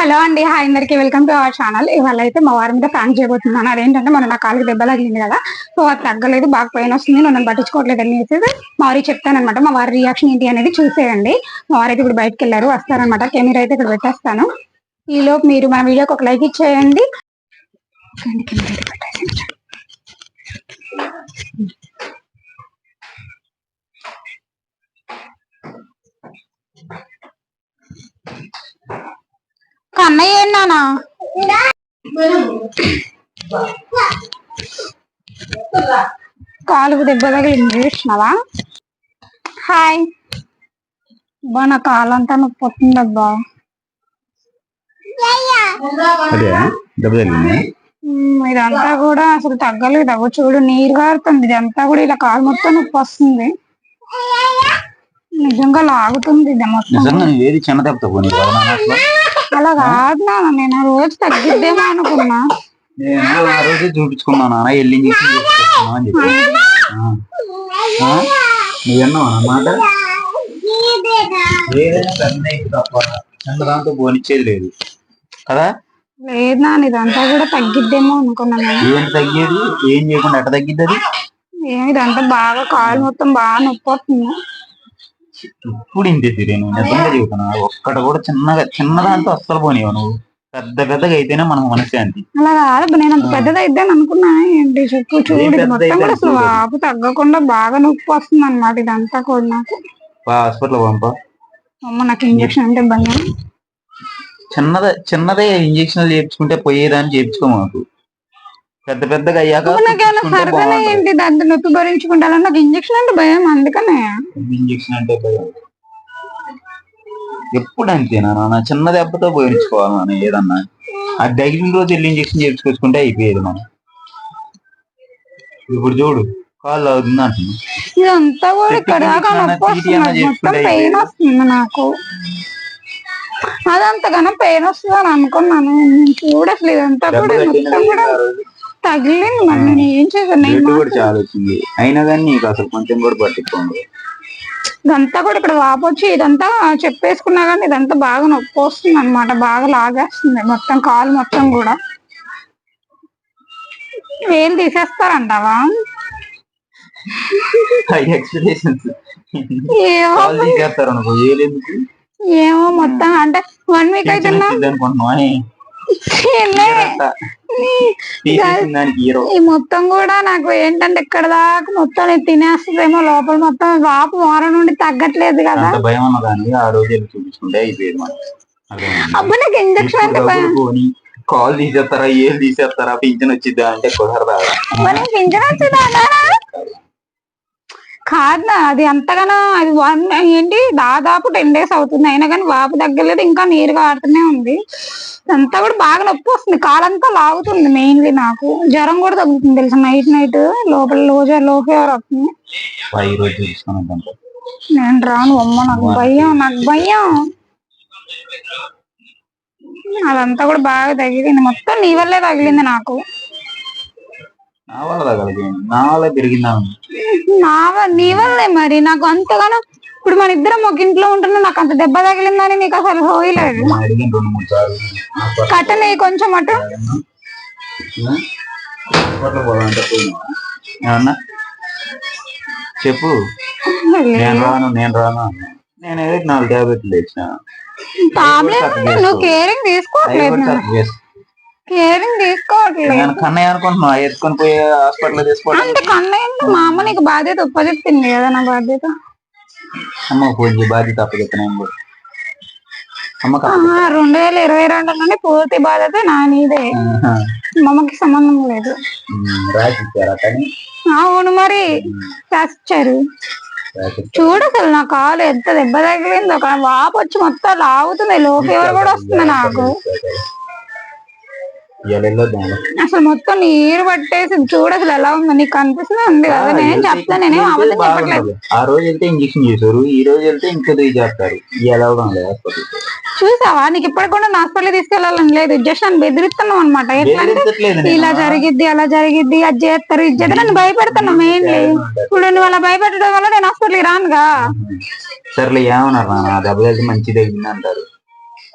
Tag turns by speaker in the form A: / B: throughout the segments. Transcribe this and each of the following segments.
A: Hello అండి hi అందరికి. Welcome to our channel. ఇవాళ అయితే మా వారి మీద ప్రాంక్ చేయబోతున్నాను. అదేంటంటే మన నా కాలుకి దెబ్బ తగిలింది కదా. సో అది తగ్గలేదు బాగా పెయిన్ వస్తుంది. నన్ను పట్టించుకోవట్లేదు అని చెప్పేసి మా వారికి చెప్తానమాట మా వారి రియాక్షన్ ఏంటి అనేది చూసేయండి. మా వారు అయితే ఇప్పుడు బయటకు వెళ్ళారు వస్తారనమాట కెమెరా అయితే ఇక్కడ పెట్టేస్తాను. ఈ లోపు మీరు మన వీడియోకి ఒక లైక్ ఇచ్చేయండి. కెమెరా ఏంటన్నా కాలుకు దెబ్బ తగిలింది చూసినావా హాయ్. బా నా కాలంతా నొప్పి వస్తుందబ్బా ఇదంతా కూడా అసలు తగ్గలేదు. అవ్వ చూడు నీరు కారుతుంది. ఇదంతా కూడా ఇలా కాలు మొత్తం నొప్పి వస్తుంది. నిజంగా లాగుతుంది ఇది మొత్తం.
B: ఏది చిన్న దెబ్బతో
A: అలా కాదు నాన్న నేను? ఆ రోజు తగ్గిద్దేమో అనుకున్నా.
B: నేను ఆ రోజే చూపించుకున్నాను నాన్న వెళ్ళి చేసుకుంటున్నాను అని చెప్పి. ఏదైనా పెద్ద తప్ప చిన్న దాంతో పోనిచ్చేది లేదు. కదా?
A: లేదు నాన్న ఇదంతా కూడా తగ్గిద్దేమో అనుకున్నా నేను.
B: ఏంటి తగ్గేది? ఏం చేయకుండా ఎట్ట తగ్గిద్ది అది?
A: ఏమి ఇదంతా బాగా కాలు మొత్తం బాగా నొప్పి వస్తుంది.
B: ఇప్పుడు ఇంతే తిరిగి నువ్వు నిజంగా చెబుతున్నా ఒక్కట కూడా చిన్నగా చిన్న దాంతో అస్సలు పోనీవు నువ్వు పెద్ద పెద్దగా అయితేనే మనకు మనశ్శాంతి
A: అలా కాదు నేను అంత పెద్దది అనుకున్నా ఏంటి చెప్పు చూడు ఇది
B: పెద్దది
A: మొత్తం కూడా
B: అయితే
A: అసలు వాపు తగ్గకుండా బాగా నొప్పి వస్తుంది అనమాట ఇదంతా కూడా నాకు.
B: హాస్పిటల్ పంప.
A: అమ్మ నాకు ఇంజక్షన్ అంటే భయం.
B: చిన్నదే చిన్నదే ఇంజక్షన్లు చేయించుకుంటే పోయేదాన్ని చేయించుకో మాకు. పెద్ద పెద్దగా అయ్యాక
A: నాకేమైనా సరదానే. ఏంటి? దాంతో నొప్పి భరించుకుంటాను నాకు ఇంజక్షన్ అంటే భయం అందుకనే.
B: ఇంజక్షన్ అంటే భయం. ఎప్పుడు అంతేనా నాన్న చిన్న దెబ్బతో పోయించుకోవాలి నాన్న ఏదన్నా. ఆ తగిలిన రోజు వెళ్ళి ఇంజక్షన్ చేయించుకొచ్చుకుంటే అయిపోయేది మనం. ఇప్పుడు చూడు కాళ్ళు అవుతుంది అంటున్నా.
A: ఇదంతా కూడా ఇక్కడ దాకా
B: ఇంజక్షన్
A: నొప్పి
B: అన్నా, TT అన్నా
A: వస్తుంది. మొత్తం
B: చేసుకుంటే
A: పెయిన్ వస్తుంది నాకు. అదంతగానో పెయిన్ వస్తుంది అని అనుకున్నాను. చూడు అసలు ఇదంతా
B: దెబ్బ
A: కూడా మొత్తం తగిలింది మరి నేను ఏం చేశాను?
B: రేటు కూడా చాలా వచ్చింది. అయినా కానీ నీకు అసలు కొంచెం కూడా పట్టించుకోండి
A: ఇదంతా కూడా ఇక్కడ వాపు వచ్చి ఇదంతా చెప్పేసుకున్నా కానీ ఇదంతా బాగా నొప్పి వస్తుంది అనమాట బాగా లాగేస్తుంది మొత్తం కాలు మొత్తం కూడా. వేలు తీసేస్తారంటావా? ఏమో.
B: కాల్ తీసేస్తారు అనుకో ఏలేందుకు
A: ఏమో మొత్తం అంటే వన్ వీక్ అయితే
B: అనుకుంటున్నావా
A: ఈ మొత్తం కూడా నాకు ఏంటంటే ఇక్కడ దాకా మొత్తం నేను తినేస్తుందేమో లోపల మొత్తం వాపు వారం నుండి తగ్గట్లేదు కదా.
B: భయం ఉన్నదాన్ని ఆ రోజు చూపించుకుంటే అయిపోయేది?
A: అబ్బా నాకు ఇంజక్షన్ అంటే భయం.
B: కాల్ తీసేస్తారా ఏం తీసేస్తారా పింఛన్ వచ్చిద్దా అంటే కుదరదా?
A: వచ్చిందా కాదు అది అంతగానో అది వన్ ఏంటి? దాదాపు టెన్ డేస్ అవుతుంది. అయినా కానీ వాపు తగ్గలేదు ఇంకా నీరు కారుతూనే ఉంది. అంతా కూడా బాగా నొప్పి వస్తుంది. కాలంతా లాగుతుంది మెయిన్లీ నాకు. జ్వరం కూడా తగ్గుతుంది తెలుసా? నైట్ నైట్ లోపల లోజ లో ఫీవర్ వస్తుంది?
B: రోజు
A: నేను రాను అమ్మ నాకు భయం నాకు భయం. అదంతా కూడా బాగా తగిలింది. మొత్తం నీ వల్లే తగిలింది నాకు.
B: నా వల్ల నా వల్ల పెరిగిందా?
A: నా వ- నీ వల్లే మరి. నాకు అంతగానో ఇప్పుడు మన ఇద్దరం ఒక ఇంట్లో ఉంటున్నా నాకు అంత దెబ్బ తగిలిందని నీకు అసలు హోయలేదు.
B: నేను అడిగాను రెండు మూడు సార్లు హాస్పిటల్
A: కట్టని కొంచెం అటు.
B: ఆ? హాస్పిటల్ పోదామంటే పోయినావా ఏమన్నా? చెప్పు. నేను రాను నేను రాను అన్నా. నేను ఏదో నాలుగు ట్యాబ్లెట్లు
A: టాబ్లెట్ నువ్వు కేరింగ్ తీసుకోవట్లేదు
B: చేస్తా.
A: కేరింగ్ తీసుకోవట్లేదు.
B: నేను కన్నయ్య అనుకుంటున్నా ఎత్తుకొని పోయి హాస్పిటల్ తీసుకోవడం
A: అంటే కన్నయ్య మా అమ్మ నీకు బాధ్యత కదా నా బాధ్యత?
B: అమ్మ
A: రెండు వేల ఇరవై రెండు నుండి పూర్తి బాధ్యత నా నీదే.
B: ఆహా.
A: మా అమ్మకి సంబంధం లేదు. అవును మరి చేస్తారు
B: రాసి
A: చూడు అసలు నా కాలు ఎంత దెబ్బ తగిలింది ఒక వాపు వచ్చి మొత్తం లాగుతుంది. లో ఫీవర్ కూడా వస్తుంది నాకు. అసలు మొత్తం నీరు పట్టేసి చూడు అసలు ఎలా ఉందో నీకు కనిపిస్తుంది ఉంది కదా. నేను చెప్తాను నేనేం చెప్పట్లేదు.
B: ఆ రోజు వెళ్తే ఇంజక్షన్ చేశారు. ఈ రోజు వెళ్తే ఇంకా దిగి చేస్తారు.
A: చూసావా? నీకు ఇప్పటికి కూడా హాస్పిటల్ తీసుకెళ్ళాలని లేదు. జస్ట్ నన్ను బెదిరిస్తున్నావు అనమాట ఎట్లా అంటే. ఇలా జరిగిద్ది అలా జరిగిద్ది అది చేస్తారు ఇది చేస్తారు నన్ను భయపెడుతున్నా మెయిన్లీ ఇప్పుడు నువ్వు అలా భయపెట్టడం వల్ల నేను హాస్పిటల్కి రానుగా.
B: సర్లే ఏమన్నారు నాన్న? ఆ దెబ్బ తగిలి మంచి తగ్గింది అంటారు.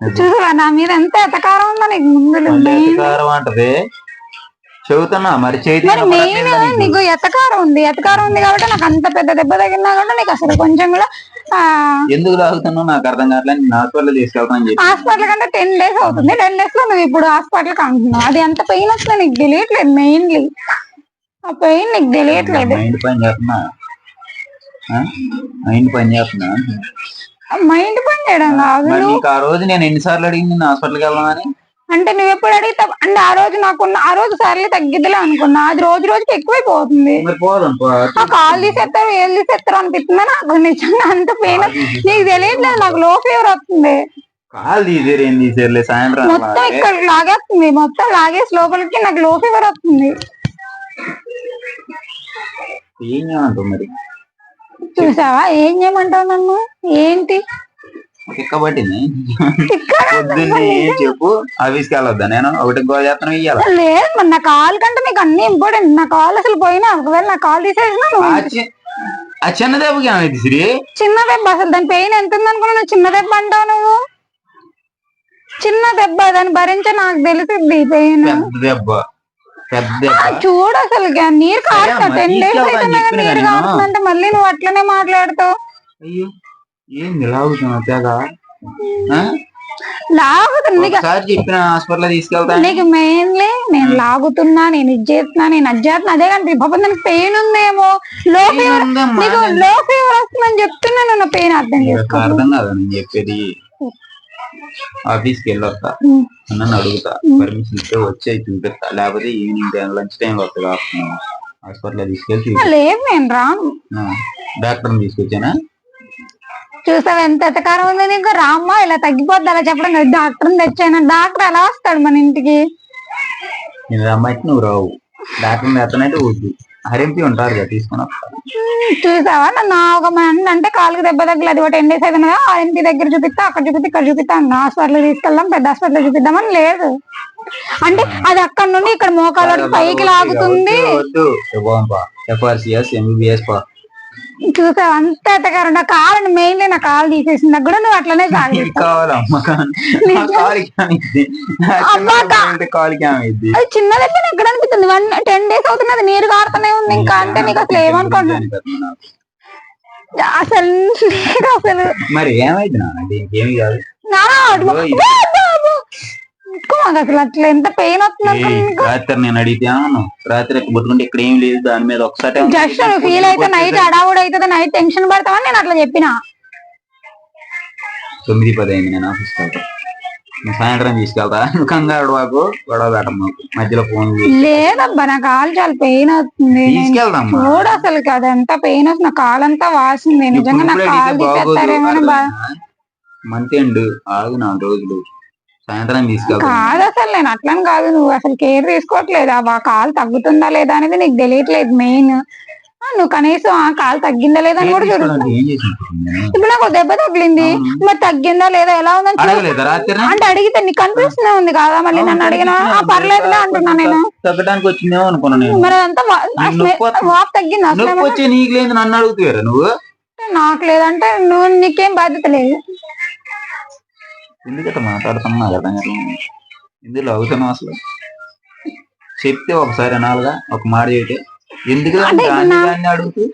A: చూసావా నా మీద ఎంత ఎతకారం ఉందో నీకు ముందు
B: మళ్ళీ ఎతకారం అంటది. చెబుతున్నా మరి చేతి
A: నీకు ఎతకారం ఉంది. ఎతకారం ఉంది కాబట్టి నాకు అంత పెద్ద దెబ్బ తగిలినా కూడా నీకు అసలు కొంచెం కూడా
B: ఎందుకు లాగుతున్నావు నాకు అర్థం కావట్లేదు నేను హాస్పిటల్ తీసుకెళ్తాను
A: హాస్పిటల్ కంటే టెన్ డేస్ అవుతుంది. టెన్ డేస్లో నువ్వు ఇప్పుడు హాస్పిటల్కి అంటున్నావు. అది ఎంత పెయిన్ వస్తుందో నీకు తెలియట్లేదు మెయిన్లీ ఆ పెయిన్ నీకు తెలియట్లేదు.
B: మైండ్ పని చేస్తున్నా. మైండ్ పని చేస్తున్నా
A: మైండ్ పని చేయడం కాదు.
B: నీకు ఆ రోజు నేను ఎన్నిసార్లు అడిగింది నేను హాస్పిటల్కి వెళ్దామని
A: అంటే నువ్వు ఎప్పుడు అడిగితావు? అంటే ఆ రోజు నాకున్న ఆ రోజు సర్లే తగ్గిద్దిలే అనుకున్నా. అది రోజు రోజుకి ఎక్కువైపోతుంది. ఆ కాలు తీసేస్తారు ఏళ్ళు తీసేస్తారు అనిపిస్తుంది నాకు నిజంగా అంత పెయిన్ నీకు తెలియట్లేదు నాకు లో ఫీవర్ వస్తుంది.
B: కాలు తీసేరు ఏం తీసేరులే సాయంత్రం
A: మొత్తం. ఇక్కడ లాగేస్తుంది మొత్తం లాగేసి లోపలికి నాకు లో ఫీవర్ వస్తుంది.
B: ఏం చేయమంటావు మరి?
A: చూసావా? ఏం చేయమంటావు నన్ను? ఏంటి?
B: పొద్దున్నే చెప్పు? ఆఫీస్కి వెళ్ళొద్దా నేను ఒకటి గోడ చేస్తాను ఇయ్యాల.
A: లేదు మరి నా కాల్ కంటే నీకు అన్ని ఇంపార్టెంట్ నా కాల్ అసలు పోయినా ఒకవేళ నా కాల్ తీసేసినా నువ్వు
B: ఆ చిన్న దెబ్బకి ఏమైంది సిరి?
A: చిన్న దెబ్బ అసలు దాని పెయిన్ ఎంత ఉంది అనుకున్నా నువ్వు చిన్న దెబ్బ అంటావు నువ్వు. చిన్న దెబ్బ దాన్ని భరించే నాకు తెలిసింది పెయిన్
B: దెబ్బ.
A: చూడు అసలు నీరు కారుతా
B: అమ్మ,
A: టెన్ డేస్ నీరు
B: కదా.
A: కారుతుందంటే మళ్ళీ నువ్వు అట్లనే మాట్లాడుతావు.
B: అయ్యో ఏంది లాగుతున్నావు తెగ?
A: నీకు.
B: ఒకసారి చెప్పిన హాస్పిటల్ తీసుకెళ్తా
A: నీకు మెయిన్లీ నేను లాగుతున్నా నేను ఇది చేస్తున్నా నేను అది చేస్తున్నా. అదే కానీ పాపం దానికి పెయిన్ ఉందేమో? లో ఫీవర్. నీకు లో ఫీవర్ వస్తుందని చెప్తున్నా నా పెయిన్ అర్థం చేసుకో.
B: అర్థం కాదు నేను చెప్పేది? ఆఫీస్కి వెళ్ళొస్తా
A: ఉమ్.
B: నన్ను అడుగుతా. పర్మిషన్ ఇస్తే వచ్చి చూపిస్తా లేకపోతే evening time lunch time afternoon hospital తీసుకెళ్ళి
A: లేదు నేను రాను.
B: డాక్టర్ తీసుకొచ్చానా?
A: చూసావు ఎంత ఎతకారం ఉంది నీకు? రామ్మా ఇలా తగ్గిపోద్ది అలా చెప్పడం డాక్టర్ తెచ్చాను. డాక్టర్ ఎలా వస్తాడు మన ఇంటికి?
B: రమ్మంటే నువ్వు రావు. డాక్టర్ ఎత్తనైతే వద్దు. హరింపి ఉంటారు కదా
A: చూసావా? నన్ను ఒక మంది అంటే కాలుకి దెబ్బ తగ్గలేదు అది ఒక టెన్ డేస్ అయిపోయింది కదా ఆ ఇంటి దగ్గర చూపిస్తా అక్కడ చూపిస్తా ఇక్కడ చూపిస్తా. హాస్పిటల్ తీసుకెళ్దాం పెద్ద హాస్పిటల్ చూపిద్దామని లేదు. అంటే అది అక్కడ నుండి ఇక్కడ మోకాలు పైకి లాగుతుంది.
B: ఎంబీబీఎస్ పా.
A: చూసావు అంత ఎతకారం నా కాలు మెయిన్లీ నా కాలు తీసేసింది. నాకు కూడా నువ్వు అట్లనే
B: నీకు
A: సాగిస్తావు
B: కావాలి అమ్మ నా కాలికి ఏమైంది నా
A: అమ్మా,
B: చిన్న పిల్లలంటే కాలికి ఏమైంది
A: అది చిన్న దగ్గర ఎక్కడ అనిపిస్తుంది. వన్ టెన్ డేస్ అవుతుంది అది నీరు కారుతూనే ఉంది. ఇంకా అంటే నీకు అసలు ఏమనుకోండి అసలు నీకు అసలు
B: మరి ఏమైంది నాన్న? దీనికి ఏమి కాదు.
A: నా అటు-
B: ఓ, ఇది-
A: వా, వా, వా. ఇంకో మాకు అసలు ఎంత పెయిన్ వస్తుంది
B: రాత్రి నేను అడిగితే అవును రాత్రి పట్టుకుంటే ఇక్కడ ఏం లేదు దాని మీద ఒకసారి
A: జస్ట్ ఫీల్ అయితే నైట్ అడావుడు అవుతుంది నైట్ టెన్షన్ పడతావని నేను అట్లా చెప్పిన.
B: తొమ్మిది పది అయింది నేను ఆఫీస్కి వెళ్తా. సాయంత్రం తీసుకెళ్తా. కంగారు వాకు గొడవ పెట్టం మాకు. మధ్యలో ఫోన్
A: లేదబ్బా నా కాలు చాలా పెయిన్ అవుతుంది.
B: తీసుకెళ్దాం
A: చూడు అసలు అది ఎంత పెయిన్ వస్తుంది. నా కాలంతా వాసింది. నిజంగా నా కాలు తీసేస్తారేమో
B: మంత్ ఎండ్ ఆగు నాలుగు రోజులు. సాయంత్రం
A: కాదు అసలు నేను అట్లని కాదు నువ్వు అసలు కేర్ తీసుకోవట్లేదు? ఆ కాలు తగ్గుతుందా లేదా అనేది నీకు తెలియట్లేదు మెయిన్. నువ్వు కనీసం ఆ కాలు తగ్గిందా లేదా అని కూడా చూడు. ఇప్పుడు నాకు దెబ్బ తగిలింది. మరి తగ్గిందా లేదా? ఎలా ఉందని అంటే అడిగితే నీకు కనిపిస్తూనే ఉంది కదా? మళ్ళీ నన్ను అడిగినా ఆ, పర్లేదులే అంటున్నా నేను.
B: తగ్గడానికి వచ్చిందేమో అనుకున్నా నేను.
A: మరి. వాపు తగ్గింది? అసలు
B: నీకు లేదు నన్ను అడుగుతారా నువ్వు?
A: నాకు లేదంటే నువ్వు నీకేం బాధ్యత లేదు.
B: ఎందుకంటే మాట్లాడుతున్నా నాకు అర్థం కావట్లేదు ఎందుకు అవుతున్నావు అసలు. చెప్తే ఒకసారి అనాలిగా ఒక మాట చెబితే ఎందుకు దాన్ని దాన్ని అడుగుతూ?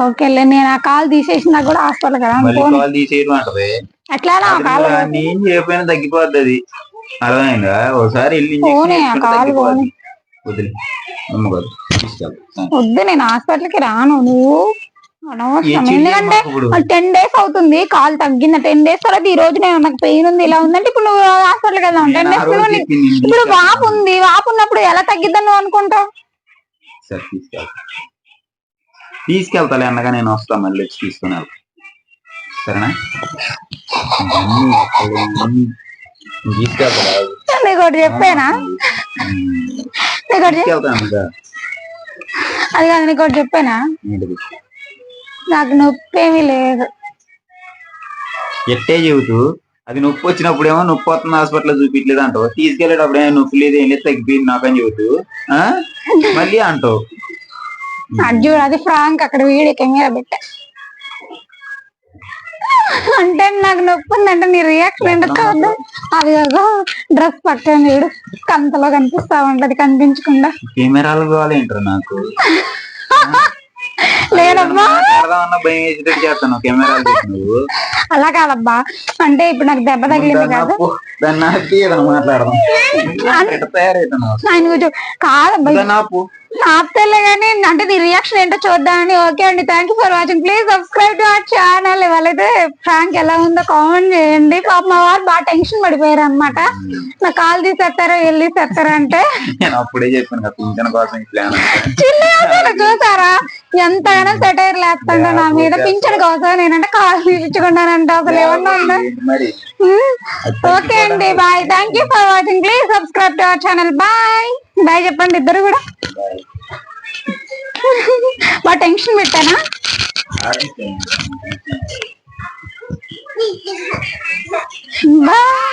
A: ఓకేలే నేను ఆ కాలు తీసేసినా కూడా హాస్పిటల్ కదా
B: మళ్ళీ. కాల్ తీసేయడం అంటది
A: ఎట్లా నా కాలు
B: దాన్ని ఏం చేయకపోయినా తగ్గిపోద్ది అది. అర్థమైందా? ఒకసారి వెళ్ళి
A: పోనీ, ఆ కాలు.
B: వదిలే నమ్మకాదు
A: వద్దు నేను హాస్పిటల్కి రాను. నువ్వు అనవసరం ఎందుకంటే? టెన్ డేస్ అవుతుంది కాలు తగ్గింది టెన్ డేస్ తర్వాత ఈ రోజు నేను నాకు పెయిన్ ఉంది ఇలా ఉందంటే ఇప్పుడు నువ్వు హాస్పిటల్కి వెళ్దాం. టెన్ డేస్ ఇప్పుడు. వాపు ఉంది. వాపు ఉన్నప్పుడు ఎలా తగ్గిద్దని నువ్వు అనుకుంటావు?
B: తీసుకెళ్తా. తీసుకెళ్తాలే అన్నగా నేను వస్తా మళ్ళీ వచ్చి తీసుకుని సరేనా? తీసుకెళ్తా.
A: నీకు ఒకటి చెప్పానా? నీకు అది కాదు నీకు ఒకటి చెప్పానా? నాకు నొప్పి ఏమీ లేదు.
B: ఎట్టే చెబుతూ అది నొప్పి వచ్చినప్పుడేమో నొప్పి వస్తుంది హాస్పిటల్ చూపించలేదు అంటావు తీసుకెళ్ళేటప్పుడు ఏమో నొప్పి లేదు ఏం లేదు తగ్గిపోయింది నాకని చెబుతూ ఆ? మళ్ళీ అంటావు.
A: చూడు అది ఫ్రాంక్ అక్కడ వీడియో కెమెరా పెట్టా. అంటే నాకు నొప్పి ఉందంటే నీ రియాక్షన్ ఏంటో చూద్దాం అది డ్రెస్ పక్కన చూడు కంతలో కనిపిస్తా ఉంటది కనిపించకుండా.
B: కెమెరాలు కావాలి ఏంటారు నాకు?
A: లేదమ్మా అలా కాదబ్బా. అంటే ఇప్పుడు నాకు దెబ్బ తగిలింది కదా. ఆయన కాదబ్బా. ఆపుతలే కానీ అంటే నీ రియాక్షన్ ఏంటో చూద్దామని ఓకే అండి thank you for watching please subscribe to our channel ఇవాళైతే prank ఎలా ఉందో కామెంట్ చేయండి. పాప మా వారు బాగా టెన్షన్ పడిపోయారు అనమాట నా కాలు తీసేస్తారో వెళ్ళి తీసేస్తారో అంటే?
B: నేను అప్పుడే చెప్పాను కదా పింఛన్ కోసం ఈ ప్లాన్
A: చిల్లి అసలు చూసారా? ఎంతగానో సెటైర్ లేస్తుండే నా మీద. పింఛన్ కోసం నేనంటే కాలు తీపించుకున్నానంటే అసలు ఏమన్నా ఉందా ఓకే అండి bye thank you for watching please subscribe to our channel bye bye చెప్పండి ఇద్దరు కూడా. బాగా టెన్షన్ పెట్టానా. బాయ్.